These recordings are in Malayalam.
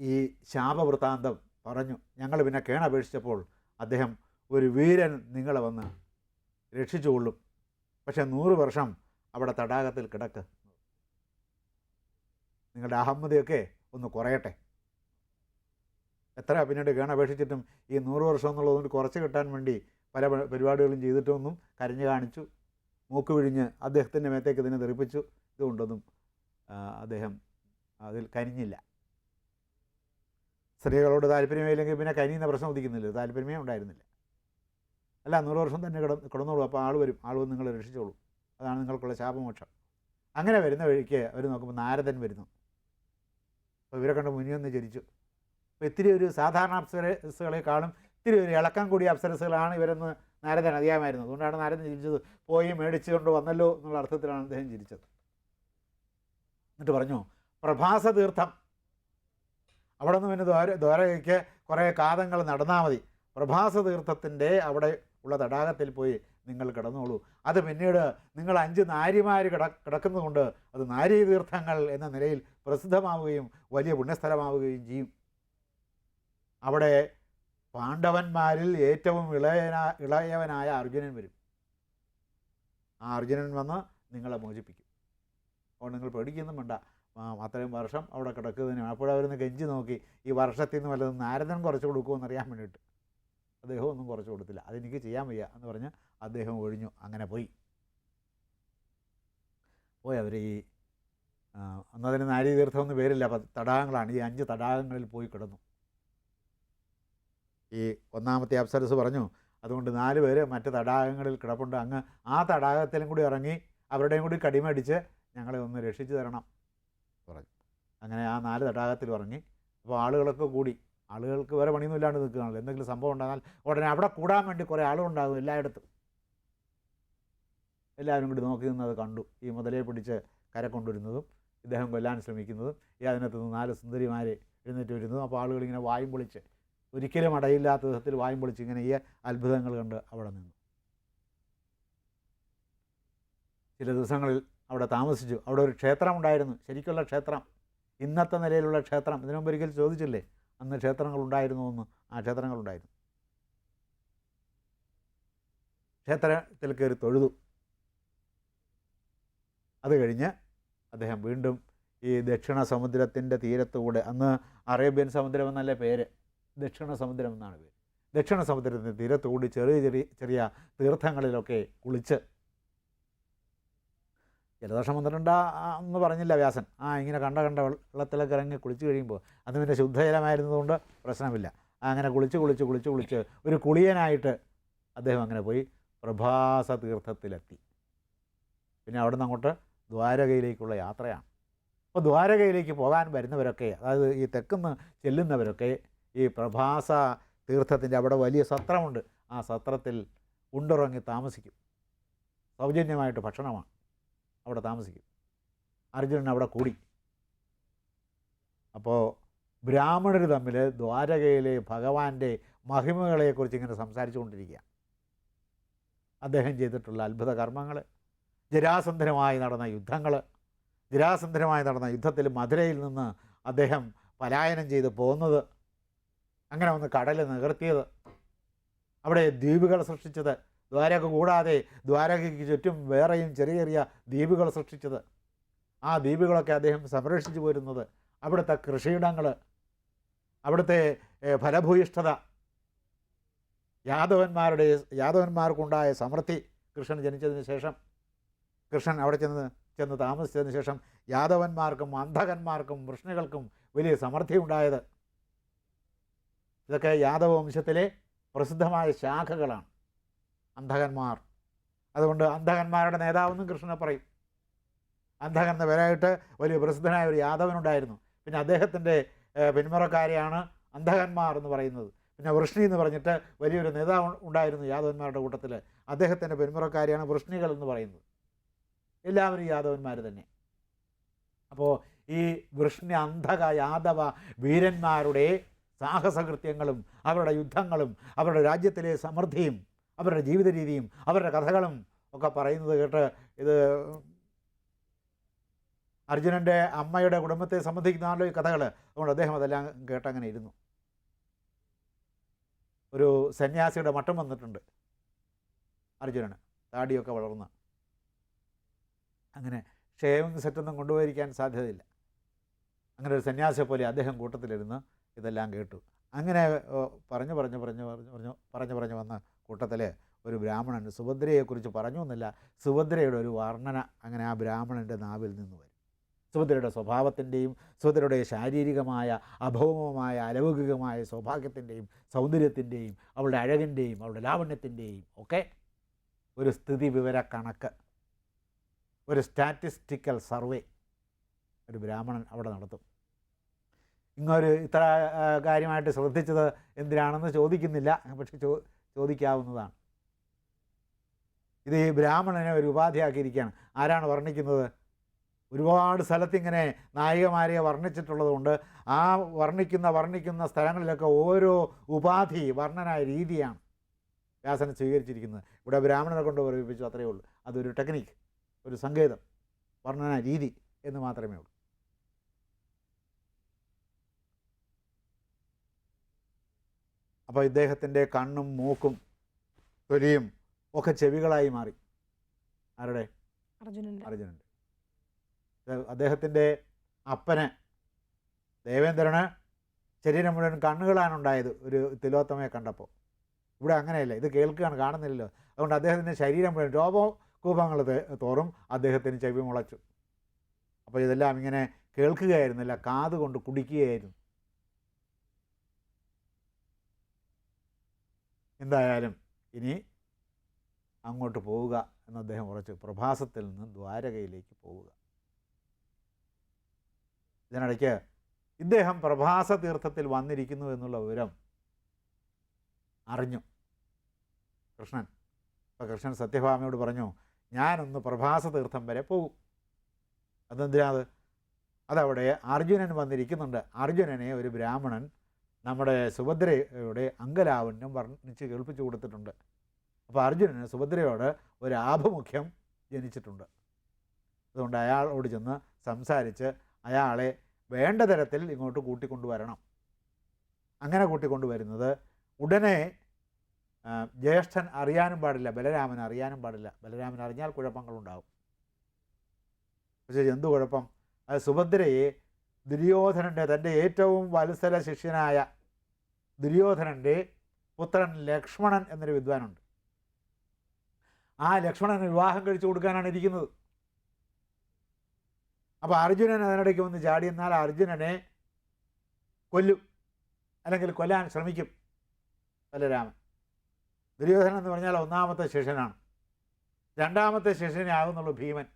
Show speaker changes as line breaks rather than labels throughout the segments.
ഈ ശാപവൃത്താന്തം പറഞ്ഞു. ഞങ്ങൾ പിന്നെ കേണപേക്ഷിച്ചപ്പോൾ അദ്ദേഹം ഒരു വീരൻ നിങ്ങളെ വന്ന് രക്ഷിച്ചുകൊള്ളും. പക്ഷേ നൂറ് വർഷം അവിടെ തടാകത്തിൽ കിടക്ക്. നിങ്ങളുടെ അഹമ്മതിയൊക്കെ ഒന്ന് കുറയട്ടെ. എത്ര പിന്നീട് കേണപേക്ഷിച്ചിട്ടും ഈ നൂറ് വർഷം എന്നുള്ളതുകൊണ്ട് കുറച്ച് കിട്ടാൻ വേണ്ടി പല പരിപാടികളും ചെയ്തിട്ടൊന്നും കരഞ്ഞു കാണിച്ചു. മൂക്ക് വിഴിഞ്ഞ് അദ്ദേഹത്തിന്റെ മേത്തേക്ക് ഇതിനെ തെറിപ്പിച്ചു. ഇതുകൊണ്ടൊന്നും അദ്ദേഹം അതിൽ കനിഞ്ഞില്ല. സ്ത്രീകളോട് താല്പര്യമില്ലെങ്കിൽ പിന്നെ കനിയുന്ന പ്രശ്നം ഉദിക്കുന്നില്ല. താല്പര്യമേ ഉണ്ടായിരുന്നില്ല. അല്ല നൂറ് വർഷം തന്നെ കിട കിടന്നോളൂ. അപ്പോൾ ആൾ വരും. ആൾ വന്ന് നിങ്ങളെ രക്ഷിച്ചോളൂ. അതാണ് നിങ്ങൾക്കുള്ള ശാപമോക്ഷം. അങ്ങനെ വരുന്ന വഴിക്ക് അവർ നോക്കുമ്പോൾ നാരദൻ വരുന്നു. അപ്പോൾ ഇവരെ കണ്ട് മുനിയൊന്ന് ജനിച്ചു. അപ്പോൾ ഇത്തിരി ഒരു സാധാരണ അപ്സരസുകളെക്കാളും ഇത്തിരി ഒരു ഇളക്കം കൂടിയ അപ്സരസുകളാണ് ഇവരെന്ന് നാരദൻ അറിയാമായിരുന്നു. അതുകൊണ്ടാണ് നാരദൻ ചിരിച്ചത് പോയി മേടിച്ചുകൊണ്ട് വന്നല്ലോ എന്നുള്ള അർത്ഥത്തിലാണ് അദ്ദേഹം ചിരിച്ചത് എന്നിട്ട് പറഞ്ഞു പ്രഭാസ തീർത്ഥം അവിടെ നിന്ന് പിന്നെ ദ്വാര ദ്വാരകയ്ക്ക് കുറേ കാതങ്ങൾ നടന്നാൽ മതി. പ്രഭാസ തീർത്ഥത്തിന്റെ അവിടെ ഉള്ള തടാകത്തിൽ പോയി നിങ്ങൾ കിടന്നോളൂ. അത് പിന്നീട് നിങ്ങൾ അഞ്ച് നാരിമാർ കിട കിടക്കുന്നതുകൊണ്ട് അത് നാരീ തീർത്ഥങ്ങൾ എന്ന നിലയിൽ പ്രസിദ്ധമാവുകയും വലിയ പുണ്യസ്ഥലമാവുകയും ചെയ്യും. അവിടെ പാണ്ഡവന്മാരിൽ ഏറ്റവും ഇളയന ഇളയവനായ അർജുനൻ വരും. ആ അർജുനൻ വന്ന് നിങ്ങളെ മോചിപ്പിക്കും. അപ്പോൾ നിങ്ങൾ പേടിക്കൊന്നും വേണ്ട. അത്രയും വർഷം അവിടെ കിടക്കുന്നതിന് അപ്പോഴവരൊന്ന് ഗഞ്ചി നോക്കി ഈ വർഷത്തിൽ നിന്ന് വല്ലതും നാരദൻ കുറച്ച് കൊടുക്കുമെന്ന് അറിയാൻ വേണ്ടിയിട്ട്. അദ്ദേഹം ഒന്നും കുറച്ച് കൊടുത്തില്ല. അതെനിക്ക് ചെയ്യാൻ വയ്യ എന്ന് പറഞ്ഞ് അദ്ദേഹം ഒഴിഞ്ഞു. അങ്ങനെ പോയി. പോയി അവർ ഈ അന്നതിന് നാരീതീർത്ഥം എന്ന് പേരില്ല അപ്പം തടാകങ്ങളാണ്. ഈ അഞ്ച് തടാകങ്ങളിൽ പോയി കിടന്നു. ഈ ഒന്നാമത്തെ അപ്സരസ് പറഞ്ഞു അതുകൊണ്ട് നാല് പേര് മറ്റ് തടാകങ്ങളിൽ കിടപ്പുണ്ട്. അങ്ങ് ആ തടാകത്തിലും കൂടി ഇറങ്ങി അവരുടെയും കൂടി കടിമടിച്ച് ഞങ്ങളെ ഒന്ന് രക്ഷിച്ചു തരണം. പറഞ്ഞു. അങ്ങനെ ആ നാല് തടാകത്തിൽ ഇറങ്ങി അപ്പോൾ ആളുകളൊക്കെ കൂടി ആളുകൾക്ക് വേറെ പണിയൊന്നും ഇല്ലാണ്ട് നിൽക്കുകയാണല്ലോ. എന്തെങ്കിലും സംഭവം ഉണ്ടാകാൻ ഉടനെ അവിടെ കൂടാൻ വേണ്ടി കുറേ ആളുകളുണ്ടാകും എല്ലായിടത്തും. എല്ലാവരും കൂടി നോക്കി നിന്നത് കണ്ടു. ഈ മുതലേ പിടിച്ച് കര കൊണ്ടുവരുന്നതും ഇദ്ദേഹം കൊല്ലാൻ ശ്രമിക്കുന്നതും ഈ അതിനകത്ത് നിന്ന് നാല് സുന്ദരിമാർ എഴുന്നേറ്റ് വരുന്നതും അപ്പോൾ ആളുകളിങ്ങനെ വായും പൊളിച്ച് ഒരിക്കലും അടയില്ലാത്ത വിധത്തിൽ വായും പൊളിച്ച് ഇങ്ങനെ ഈ അത്ഭുതങ്ങൾ കണ്ട് അവിടെ നിന്നു. ചില ദിവസങ്ങളിൽ അവിടെ താമസിച്ചു. അവിടെ ഒരു ക്ഷേത്രം ഉണ്ടായിരുന്നു ശരിക്കുള്ള ക്ഷേത്രം. ഇന്നത്തെ നിലയിലുള്ള ക്ഷേത്രം. ഇതിനു മുമ്പ് ഒരിക്കൽ ചോദിച്ചില്ലേ? അന്ന് ക്ഷേത്രങ്ങൾ ഉണ്ടായിരുന്നു എന്ന്. ആ ക്ഷേത്രങ്ങൾ ഉണ്ടായിരുന്നു. ക്ഷേത്രത്തിൽ കയറി തൊഴുതു. അത് കഴിഞ്ഞ് അദ്ദേഹം വീണ്ടും ഈ ദക്ഷിണ സമുദ്രത്തിന്റെ തീരത്തുകൂടെ അന്ന് അറേബ്യൻ സമുദ്രം എന്നല്ല പേര്? ദക്ഷിണ സമുദ്രം എന്നാണ് പേര്. ദക്ഷിണ സമുദ്രത്തിന്റെ തീരത്തുകൂടി ചെറിയ ചെറിയ ചെറിയ തീർത്ഥങ്ങളിലൊക്കെ കുളിച്ച് ജലദോഷം വന്നിട്ടുണ്ടാ എന്ന് പറഞ്ഞില്ല വ്യാസൻ. ആ ഇങ്ങനെ കണ്ട കണ്ട വെള്ളത്തിലൊക്കെ ഇറങ്ങി കുളിച്ച് കഴിയുമ്പോൾ അത് പിന്നെ ശുദ്ധജലമായിരുന്നതുകൊണ്ട് പ്രശ്നമില്ല. അങ്ങനെ കുളിച്ച് കുളിച്ച് കുളിച്ച് കുളിച്ച് ഒരു കുളിയനായിട്ട് അദ്ദേഹം അങ്ങനെ പോയി പ്രഭാസ തീർത്ഥത്തിലെത്തി പിന്നെ അവിടെ നിന്ന് അങ്ങോട്ട് ദ്വാരകയിലേക്കുള്ള യാത്രയാണ്. അപ്പോൾ ദ്വാരകയിലേക്ക് പോകാൻ വരുന്നവരൊക്കെ അതായത് ഈ തെക്കുന്ന് ചെല്ലുന്നവരൊക്കെ ഈ പ്രഭാസ തീർത്ഥത്തിന്റെ അവിടെ വലിയ സത്രമുണ്ട്. ആ സത്രത്തിൽ ഉണ്ടുറങ്ങി താമസിക്കും. സൗജന്യമായിട്ട് ഭക്ഷണമാണ്. അവിടെ താമസിക്കും. അർജുനൻ അവിടെ കൂടി. അപ്പോൾ ബ്രാഹ്മണർ തമ്മിൽ ദ്വാരകയിലെ ഭഗവാന്റെ മഹിമകളെക്കുറിച്ച് ഇങ്ങനെ സംസാരിച്ചു കൊണ്ടിരിക്കുക അദ്ദേഹം ചെയ്തിട്ടുള്ള അത്ഭുത കർമ്മങ്ങൾ ജരാസന്ധനമായി നടന്ന യുദ്ധങ്ങൾ ജരാസന്ധനമായി നടന്ന യുദ്ധത്തിൽ മധുരയിൽ നിന്ന് അദ്ദേഹം പലായനം ചെയ്ത് പോകുന്നത് അങ്ങനെ ഒന്ന് കടൽ നികർത്തിയത് അവിടെ ദ്വീപുകൾ സൃഷ്ടിച്ചത് ദ്വാരക കൂടാതെ ദ്വാരകയ്ക്ക് ചുറ്റും വേറെയും ചെറിയ ചെറിയ ദ്വീപുകൾ സൃഷ്ടിച്ചത്. ആ ദ്വീപുകളൊക്കെ അദ്ദേഹം സംരക്ഷിച്ചു പോരുന്നത്. അവിടുത്തെ കൃഷിയിടങ്ങൾ അവിടുത്തെ ഫലഭൂയിഷ്ഠത യാദവന്മാരുടെ യാദവന്മാർക്കുണ്ടായ സമൃദ്ധി കൃഷ്ണൻ ജനിച്ചതിന് ശേഷം കൃഷ്ണൻ അവിടെ ചെന്ന് ചെന്ന് താമസിച്ചതിന് ശേഷം യാദവന്മാർക്കും അന്ധകന്മാർക്കും വൃഷ്ണികൾക്കും വലിയ സമൃദ്ധി ഉണ്ടായത് ഇതൊക്കെ യാദവ വംശത്തിലെ പ്രസിദ്ധമായ ശാഖകളാണ്. അന്ധകന്മാർ. അതുകൊണ്ട് അന്ധകന്മാരുടെ നേതാവെന്നും കൃഷ്ണനെ പറയും. അന്ധകൻ എന്ന പേരായിട്ട് വലിയ പ്രസിദ്ധനായ ഒരു യാദവനുണ്ടായിരുന്നു. പിന്നെ അദ്ദേഹത്തിന്റെ പിന്മുറക്കാരെയാണ് അന്ധകന്മാർ എന്ന് പറയുന്നത്. പിന്നെ വൃഷ്ണി എന്ന് പറഞ്ഞിട്ട് വലിയൊരു നേതാവ് ഉണ്ടായിരുന്നു യാദവന്മാരുടെ കൂട്ടത്തിൽ അദ്ദേഹത്തിന്റെ പിന്മുറക്കാരെയാണ് വൃഷ്ണികൾ എന്ന് പറയുന്നത്. എല്ലാവരും യാദവന്മാർ തന്നെ. അപ്പോൾ ഈ വൃഷ്ണി അന്ധക യാദവ വീരന്മാരുടെ സാഹസകൃത്യങ്ങളും അവരുടെ യുദ്ധങ്ങളും അവരുടെ രാജ്യത്തിലെ സമൃദ്ധിയും അവരുടെ ജീവിത രീതിയും അവരുടെ കഥകളും ഒക്കെ പറയുന്നത് കേട്ട് ഇത് അർജുനന്റെ അമ്മയുടെ കുടുംബത്തെ സംബന്ധിക്കുന്നതാണല്ലോ ഈ കഥകൾ അതുകൊണ്ട് അദ്ദേഹം അതെല്ലാം കേട്ടങ്ങനെ ഇരുന്നു. ഒരു സന്യാസിയുടെ മട്ടം വന്നിട്ടുണ്ട് അർജുനന്. താടിയൊക്കെ വളർന്ന്. അങ്ങനെ ഷേവിങ് സെറ്റൊന്നും കൊണ്ടുപോയിരിക്കാൻ സാധ്യതയില്ല. അങ്ങനെ ഒരു സന്യാസിയെ പോലെ അദ്ദേഹം കൂട്ടത്തിലിരുന്ന് ഇതെല്ലാം കേട്ടു. അങ്ങനെ പറഞ്ഞു പറഞ്ഞു പറഞ്ഞു പറഞ്ഞു പറഞ്ഞു പറഞ്ഞു വന്ന കൂട്ടത്തിൽ ഒരു ബ്രാഹ്മണൻ സുഭദ്രയെക്കുറിച്ച് പറഞ്ഞു എന്നില്ല. സുഭദ്രയുടെ ഒരു വർണന അങ്ങനെ ആ ബ്രാഹ്മണന്റെ നാവിൽ നിന്ന് വരും. സുഭദ്രയുടെ സ്വഭാവത്തിന്റെയും സുഭദ്രയുടെ ശാരീരികമായ അഭൗമമായ അലൗകികമായ സൗഭാഗ്യത്തിന്റെയും സൗന്ദര്യത്തിന്റെയും അവളുടെ അഴകിന്റെയും അവളുടെ ലാവണ്യത്തിന്റെയും ഒക്കെ ഒരു സ്ഥിതി വിവര കണക്ക് ഒരു സ്റ്റാറ്റിസ്റ്റിക്കൽ സർവേ ഒരു ബ്രാഹ്മണൻ അവിടെ നടത്തും. ഇങ്ങൊരു ഇത്ര കാര്യമായിട്ട് ശ്രദ്ധിച്ചത് എന്തിനാണെന്ന് ചോദിക്കുന്നില്ല. പക്ഷെ ചോ ചോദിക്കാവുന്നതാണ്. ഇത് ഈ ബ്രാഹ്മണനെ ഒരു ഉപാധിയാക്കിയിരിക്കുകയാണ്. ആരാണ് വർണിക്കുന്നത്? ഒരുപാട് സ്ഥലത്തിങ്ങനെ നായികമാരെ വർണിച്ചിട്ടുള്ളത് കൊണ്ട് ആ വർണിക്കുന്ന വർണിക്കുന്ന സ്ഥലങ്ങളിലൊക്കെ ഓരോ ഉപാധി വർണനായ രീതിയാണ് വ്യാസനെ സ്വീകരിച്ചിരിക്കുന്നത്. ഇവിടെ ബ്രാഹ്മണനെ കൊണ്ട് പറയിപ്പിച്ചു അത്രയേ ഉള്ളൂ. അതൊരു ടെക്നിക്ക് ഒരു സങ്കേതം വർണന രീതി എന്ന് മാത്രമേ ഉള്ളൂ. അപ്പോൾ ഇദ്ദേഹത്തിന്റെ കണ്ണും മൂക്കും തൊലിയും ഒക്കെ ചെവികളായി മാറി. ആരുടെ?
അർജുനന്റെ
അദ്ദേഹത്തിന്റെ അപ്പന് ദേവേന്ദ്രന് ശരീരം മുഴുവൻ കണ്ണുകളാണ് ഉണ്ടായത് ഒരു തിലോത്തമയെ കണ്ടപ്പോൾ ഇവിടെ അങ്ങനെയല്ല? ഇത് കേൾക്കുകയാണ് കാണുന്നില്ലല്ലോ. അതുകൊണ്ട് അദ്ദേഹത്തിന്റെ ശരീരം മുഴുവൻ രോപകൂപങ്ങൾ തോറും അദ്ദേഹത്തിന് ചെവി മുളച്ചു. അപ്പോൾ ഇതെല്ലാം ഇങ്ങനെ കേൾക്കുകയായിരുന്നില്ല. കാതുകൊണ്ട് കുടിക്കുകയായിരുന്നു. എന്തായാലും ഇനി അങ്ങോട്ട് പോവുക എന്ന് അദ്ദേഹം ഉറച്ചു. പ്രഭാസത്തിൽ നിന്ന് ദ്വാരകയിലേക്ക് പോവുക. ഇതിനിടയ്ക്ക് ഇദ്ദേഹം പ്രഭാസ തീർത്ഥത്തിൽ വന്നിരിക്കുന്നു എന്നുള്ള വിവരം അറിഞ്ഞു. കൃഷ്ണൻ അപ്പോൾ കൃഷ്ണൻ സത്യഭാമയോട് പറഞ്ഞു ഞാനൊന്ന് പ്രഭാസ തീർത്ഥം വരെ പോകും. അതെന്തിനാത് അതവിടെ അർജുനൻ വന്നിരിക്കുന്നുണ്ട്. അർജുനനെ ഒരു ബ്രാഹ്മണൻ നമ്മുടെ സുഭദ്രയുടെ അങ്കലാവണ്യം വർണിച്ച് കേൾപ്പിച്ചു കൊടുത്തിട്ടുണ്ട്. അപ്പോൾ അർജുനന് സുഭദ്രയോട് ഒരു ആഭിമുഖ്യം ജനിച്ചിട്ടുണ്ട്. അതുകൊണ്ട് അയാളോട് ചെന്ന് സംസാരിച്ച് അയാളെ വേണ്ട തരത്തിൽ ഇങ്ങോട്ട് കൂട്ടിക്കൊണ്ടുവരണം. അങ്ങനെ കൂട്ടിക്കൊണ്ടുവരുന്നത് ഉടനെ ജ്യേഷ്ഠൻ അറിയാനും പാടില്ല ബലരാമൻ അറിയാനും പാടില്ല. ബലരാമൻ അറിഞ്ഞാൽ കുഴപ്പങ്ങളുണ്ടാവും. പക്ഷേ എന്തു കുഴപ്പം? അത് സുഭദ്രയെ ദുര്യോധനന്റെ തന്റെ ഏറ്റവും വത്സല ശിഷ്യനായ ദുര്യോധനന്റെ പുത്രൻ ലക്ഷ്മണൻ എന്നൊരു വിദ്വാനുണ്ട്. ആ ലക്ഷ്മണന് വിവാഹം കഴിച്ചു കൊടുക്കാനാണ് ഇരിക്കുന്നത്. അപ്പോൾ അർജുനൻ അതിനിടയ്ക്ക് വന്ന് ചാടി എന്നാൽ അർജുനനെ കൊല്ലും. അല്ലെങ്കിൽ കൊല്ലാൻ ശ്രമിക്കും ബലരാമൻ. ദുര്യോധനൻ എന്ന് പറഞ്ഞാൽ ഒന്നാമത്തെ ശിഷ്യനാണ്. രണ്ടാമത്തെ ശിഷ്യനെ ആകുന്നുള്ളൂ ഭീമൻ.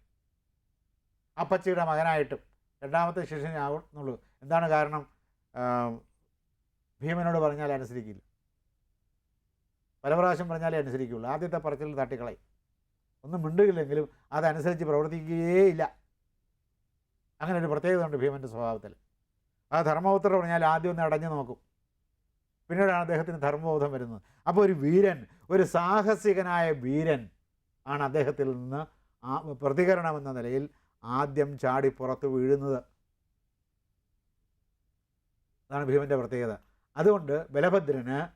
അപ്പച്ചിയുടെ മകനായിട്ടും രണ്ടാമത്തെ ശിഷ്യനെ ആവുന്നുള്ളൂ എന്താണ് കാരണം? ഭീമനോട് പറഞ്ഞാൽ അനുസരിക്കില്ല. പല പ്രാവശ്യം പറഞ്ഞാലേ അനുസരിക്കുകയുള്ളൂ ആദ്യത്തെ പറച്ചിൽ തട്ടിക്കളയും. ഒന്നും മിണ്ടുകില്ലെങ്കിലും അതനുസരിച്ച് പ്രവർത്തിക്കുകയേയില്ല അങ്ങനെ ഒരു പ്രത്യേകത ഉണ്ട് ഭീമന്റെ സ്വഭാവത്തിൽ. ആ ധർമ്മപുത്ര പറഞ്ഞാൽ ആദ്യം ഒന്ന് അടഞ്ഞു നോക്കും. പിന്നീടാണ് അദ്ദേഹത്തിന് ധർമ്മബോധം വരുന്നത്. അപ്പോൾ ഒരു വീരൻ ഒരു സാഹസികനായ വീരൻ ആണ് അദ്ദേഹത്തിൽ നിന്ന് ആ പ്രതികരണം എന്ന നിലയിൽ ആദ്യം ചാടി പുറത്ത് വീഴുന്നത്. അതാണ് ഭീമന്റെ പ്രത്യേകത. അതുകൊണ്ട് ബലഭദ്രന്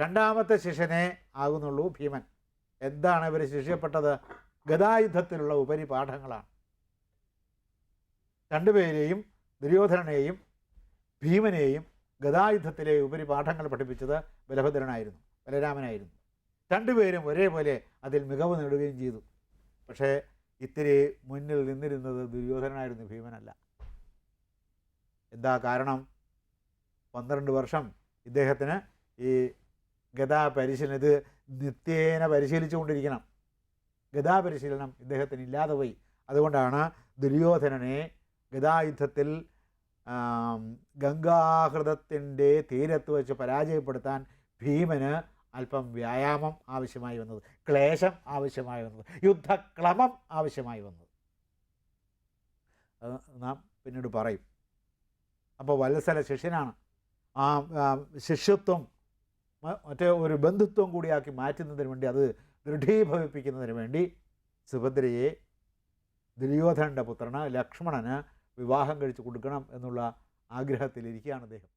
രണ്ടാമത്തെ ശിഷ്യനെ ആകുന്നുള്ളൂ ഭീമൻ. എന്താണ് ഇവർ ശിഷ്യപ്പെട്ടത്? ഗതായുദ്ധത്തിലുള്ള ഉപരിപാഠങ്ങളാണ്. രണ്ടുപേരെയും ദുര്യോധനനെയും ഭീമനെയും ഗതായുദ്ധത്തിലെ ഉപരിപാഠങ്ങൾ പഠിപ്പിച്ചത് ബലഭദ്രനായിരുന്നു ബലരാമനായിരുന്നു. രണ്ടുപേരും ഒരേപോലെ അതിൽ മികവ് നേടുകയും ചെയ്തു. പക്ഷേ ഇത്തിരി മുന്നിൽ നിന്നിരുന്നത് ദുര്യോധനനായിരുന്നു ഭീമനല്ല. എന്താ കാരണം? പന്ത്രണ്ട് വർഷം ഇദ്ദേഹത്തിന് ഈ ഗതാ പരിശീലനം ഇത് നിത്യേന പരിശീലിച്ചുകൊണ്ടിരിക്കണം. ഗതാ പരിശീലനം ഇദ്ദേഹത്തിന് ഇല്ലാതെ പോയി. അതുകൊണ്ടാണ് ദുര്യോധനനെ ഗതായുദ്ധത്തിൽ ഗംഗാഹൃതത്തിന്റെ തീരത്ത് വെച്ച് പരാജയപ്പെടുത്താൻ ഭീമന് അല്പം വ്യായാമം ആവശ്യമായി വന്നത്. ക്ലേശം ആവശ്യമായി വന്നത്. യുദ്ധക്ലമം ആവശ്യമായി വന്നത്. നാം പിന്നീട് പറയും. അപ്പോൾ വല്ലസല ശിഷ്യനാണ്. ആ, ശിഷ്യത്വം മറ്റേ ഒരു ബന്ധുത്വം കൂടിയാക്കി മാറ്റുന്നതിന് വേണ്ടി അത് ദൃഢീഭവിപ്പിക്കുന്നതിന് വേണ്ടി സുഭദ്രയെ ദുര്യോധനന്റെ പുത്രന് ലക്ഷ്മണന് വിവാഹം കഴിച്ചു കൊടുക്കണം എന്നുള്ള ആഗ്രഹത്തിലിരിക്കുകയാണ് അദ്ദേഹം.